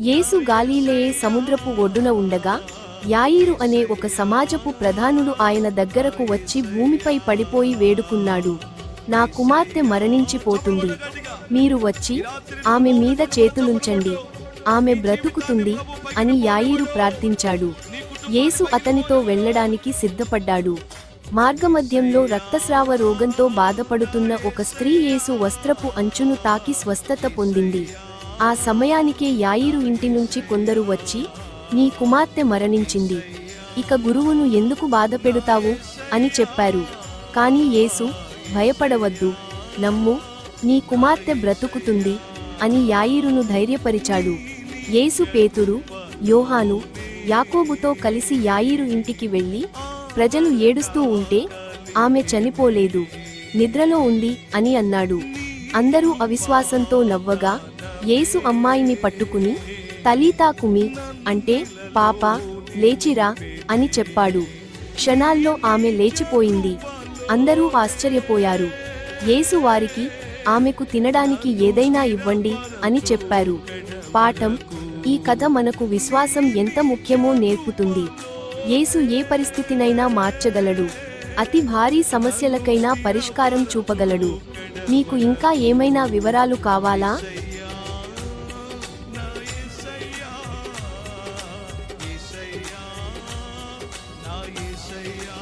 యేసు గాలీలేయే సముద్రపు ఒడ్డున ఉండగా యాయిరు అనే ఒక సమాజపు ప్రధానుడు ఆయన దగ్గరకు వచ్చి భూమిపై పడిపోయి వేడుకున్నాడు. నా కుమార్తె మరణించిపోతుంది. మీరు వచ్చి ఆమె మీద చేతులుంచండి. ఆమె బ్రతుకుతుంది అని యాయిరు ప్రార్థించాడు. యేసు అతనితో వెళ్ళడానికి సిద్ధపడ్డాడు. మార్గమధ్యంలో రక్తస్రావ రోగంతో బాధపడుతున్న ఒక స్త్రీ యేసు వస్త్రపు అంచును తాకి స్వస్థత పొందింది. ఆ సమయానికే యాయిరు ఇంటి నుంచి కొందరు వచ్చి నీ కుమార్తె మరణించింది. ఇక గురువును ఎందుకు బాధపెడతావు అని చెప్పారు. కాని యేసు భయపడవద్దు. నమ్ము నీ కుమార్తె బ్రతుకుతుంది అని యాయిరును ధైర్యపరిచాడు. యేసు పేతురు యోహాను యాకోబుతో కలిసి యాయిరు ఇంటికి వెళ్ళి ప్రజలు ఏడుస్తూ ఉంటే ఆమె చనిపోలేదు. నిద్రలో ఉంది అని అన్నాడు. అందరూ అవిశ్వాసంతో నవ్వగా యేసు అమ్మాయిని పట్టుకుని తలీతా కుమి అంటే పాప లేచిరా అని చెప్పాడు. క్షణాల్లో ఆమె లేచిపోయింది. అందరూ ఆశ్చర్యపోయారు. యేసు వారికి ఆమెకు తినడానికి ఏదైనా ఇవ్వండి అని చెప్పారు. పాఠం ఈ కథ మనకు విశ్వాసం ఎంత ముఖ్యమో నేర్పుతుంది. యేసు ఏ పరిస్థితినైనా మార్చగలడు. అతి భారీ సమస్యలకైనా పరిష్కారం చూపగలడు. మీకు ఇంకా ఏమైనా వివరాలు కావాలా? ఏసయ్యా